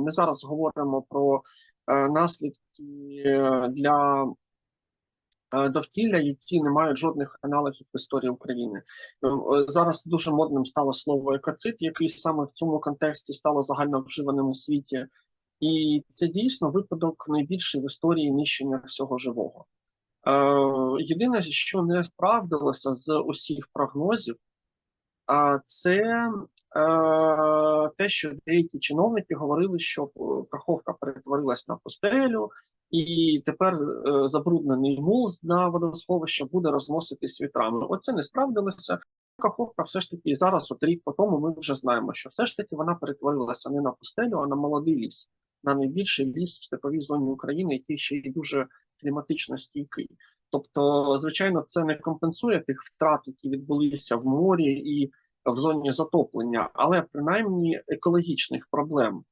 Ми зараз говоримо про е, наслідки е, для е, довкілля, які не мають жодних аналогів в історії України. Зараз дуже модним стало слово екоцид, який саме в цьому контексті стало загально вживаним у світі. І це дійсно випадок найбільший в історії нищення всього живого. Єдине, що не справдилося з усіх прогнозів, це те, що деякі чиновники говорили, що е, Каховка перетворилась на пустелю, і тепер е, забруднений мул на водосховище буде розноситись вітрами. Оце не справдилося. Каховка все ж таки зараз, от рік по тому, ми вже знаємо, що все ж таки вона перетворилася не на пустелю, а на молодий ліс, на найбільший ліс в степовій зоні України, який ще й дуже кліматично стійкий. Тобто, звичайно, це не компенсує тих втрат, які відбулися в морі і в зоні затоплення, але принаймні екологічних проблем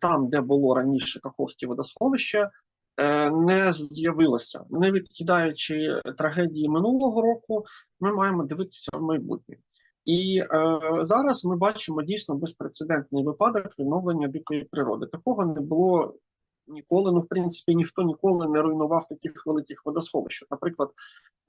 там, де було раніше Каховське водосховище, е, не з'явилося. Не відкидаючи трагедії минулого року, ми маємо дивитися в майбутнє. І е, зараз ми бачимо дійсно безпрецедентний випадок відновлення дикої природи. Такого не було ніколи. Ну, в принципі, ніхто ніколи не руйнував таких великих водосховищ. Наприклад,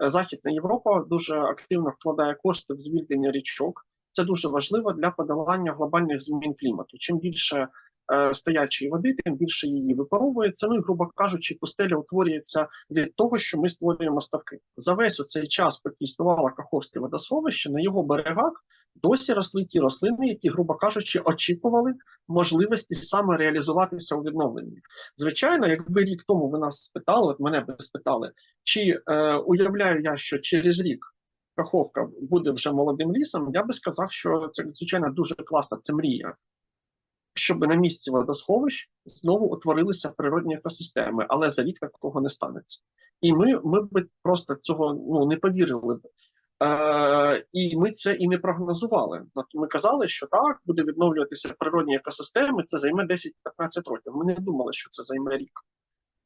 е, Західна Європа дуже активно вкладає кошти в звільнення річок. Це дуже важливо для подолання глобальних змін клімату. Чим більше е, стоячої води, тим більше її випаровується. Ну і, грубо кажучи, пустеля утворюється від того, що ми створюємо ставки. За весь цей час, поки існувало Каховське водосховище, на його берегах досі росли ті рослини, які, грубо кажучи, очікували можливості саме реалізуватися у відновленні. Звичайно, якби рік тому ви нас спитали, от мене би спитали, чи е, уявляю я, що через рік Каховка буде вже молодим лісом, я би сказав, що це звичайно дуже класна це мрія. Щоб на місці водосховищ знову утворилися природні екосистеми, але за рік такого не станеться. І ми, ми б просто цього ну, не повірили б. Е, і ми це і не прогнозували. Ми казали, що так, буде відновлюватися природні екосистеми, це займе 10-15 років. Ми не думали, що це займе рік.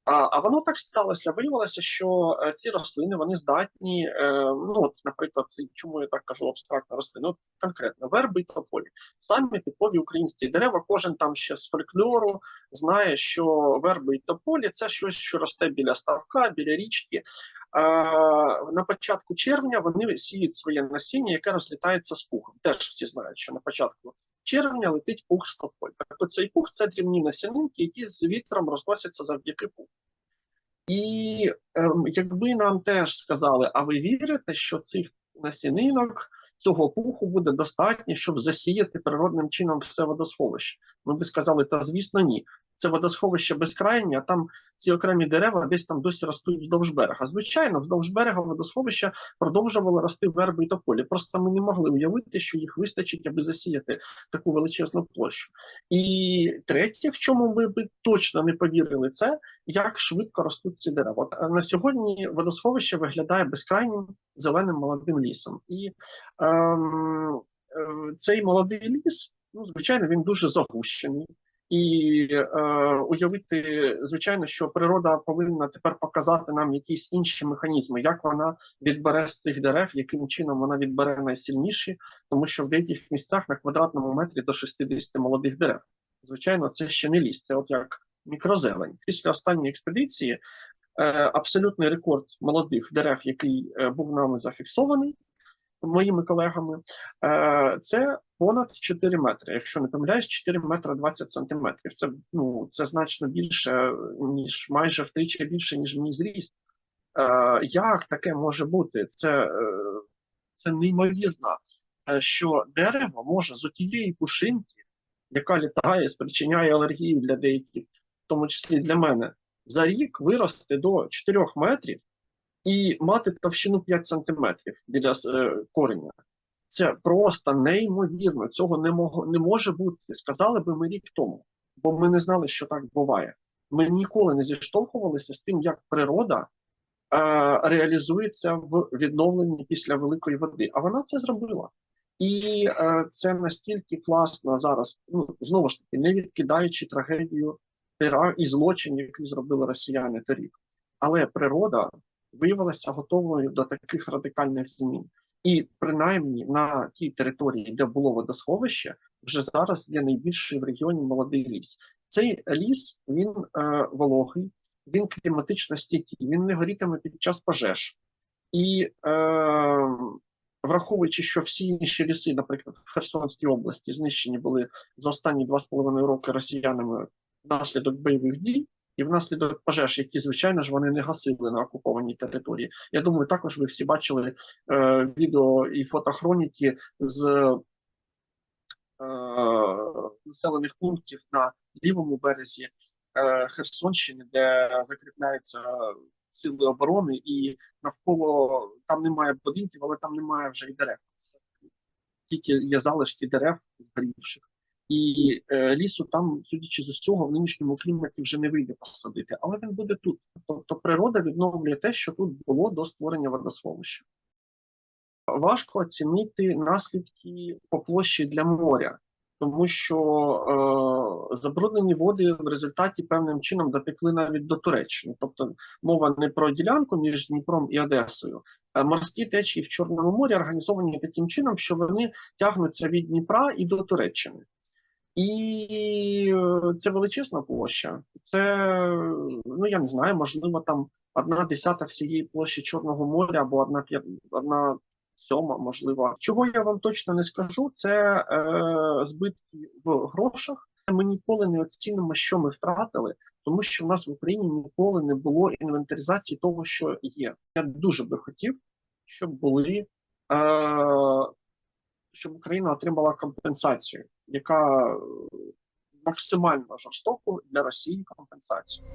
А, а воно так сталося. Виявилося, що е, ці рослини вони здатні. Е, ну, от, наприклад, чому я так кажу абстрактно рослини? От, конкретно верби і тополі. Самі типові українські дерева, кожен там ще з фольклору знає, що верби і тополі це щось, що росте біля ставка, біля річки. На початку червня вони сіють своє насіння, яке розлітається з пухом. Теж всі знають, що на початку червня летить пух з тополь. Тобто цей пух це дрібні насінинки, які з вітром розносяться завдяки пуху. І ем, якби нам теж сказали, а ви вірите, що цих насінинок, цього пуху буде достатньо, щоб засіяти природним чином все водосховище? Ми би сказали, та звісно, ні. Це водосховище безкрайнє, а там ці окремі дерева десь там досі ростуть вздовж берега. Звичайно, вздовж берега водосховища продовжували рости верби і тополі. Просто ми не могли уявити, що їх вистачить, аби засіяти таку величезну площу. І третє, в чому ми би точно не повірили, це як швидко ростуть ці дерева. Е, на сьогодні водосховище виглядає безкрайнім зеленим молодим лісом. І ем, е, цей молодий ліс, ну, звичайно, він дуже загущений. І е, уявити, звичайно, що природа повинна тепер показати нам якісь інші механізми, як вона відбере з цих дерев, яким чином вона відбере найсильніші, тому що в деяких місцях на квадратному метрі до 60 молодих дерев. Звичайно, це ще не ліс, це от як мікрозелень. Після останньої експедиції е, абсолютний рекорд молодих дерев, який е, був нами зафіксований моїми колегами, е, це понад 4 метри. Якщо не помиляюсь, 4 метри 20 сантиметрів. Це ну це значно більше, ніж майже втричі більше, ніж мій зріст. Е, як таке може бути? Це, е, це неймовірно, що дерево може з отієї пушинки, яка літає, спричиняє алергію для деяких, в тому числі для мене, за рік вирости до 4 метрів і мати товщину 5 сантиметрів біля е, кореня. Це просто неймовірно. Цього не, мого, не може бути. Сказали би ми рік тому, бо ми не знали, що так буває. Ми ніколи не зіштовхувалися з тим, як природа е, реалізується в відновленні після великої води. А вона це зробила. І е, це настільки класно зараз, ну знову ж таки, не відкидаючи трагедію і злочин, який зробили росіяни торік. Але природа виявилася готовою до таких радикальних змін. І принаймні на тій території, де було водосховище, вже зараз є найбільший в регіоні молодий ліс. Цей ліс він е, вологий, він кліматично стійкий, він не горітиме під час пожеж. І е, враховуючи, що всі інші ліси, наприклад, в Херсонській області, знищені були за останні два з половиною роки росіянами внаслідок бойових дій і внаслідок пожеж, які, звичайно ж, вони не гасили на окупованій території. Я думаю, також ви всі бачили е, відео і фотохроніки з е, населених пунктів на лівому березі е, Херсонщини, де закріпляються сили оборони, і навколо там немає будинків, але там немає вже і дерев. Тільки є залишки дерев згорівших. І е, лісу там, судячи з усього, в нинішньому кліматі вже не вийде посадити, але він буде тут. Тобто природа відновлює те, що тут було до створення водосховища. Важко оцінити наслідки по площі для моря, тому що е, забруднені води в результаті певним чином дотекли навіть до Туреччини. Тобто мова не про ділянку між Дніпром і Одесою. Морські течії в Чорному морі організовані таким чином, що вони тягнуться від Дніпра і до Туреччини. І е, це величезна площа. Це, ну я не знаю, можливо, там одна десята всієї площі Чорного моря або одна одна сьома, можливо. Чого я вам точно не скажу, це е, збитки в грошах. Ми ніколи не оцінимо, що ми втратили, тому що в нас в Україні ніколи не було інвентаризації того, що є. Я дуже би хотів, щоб були е, щоб Україна отримала компенсацію, яка е, максимально жорстоку для Росії компенсацію.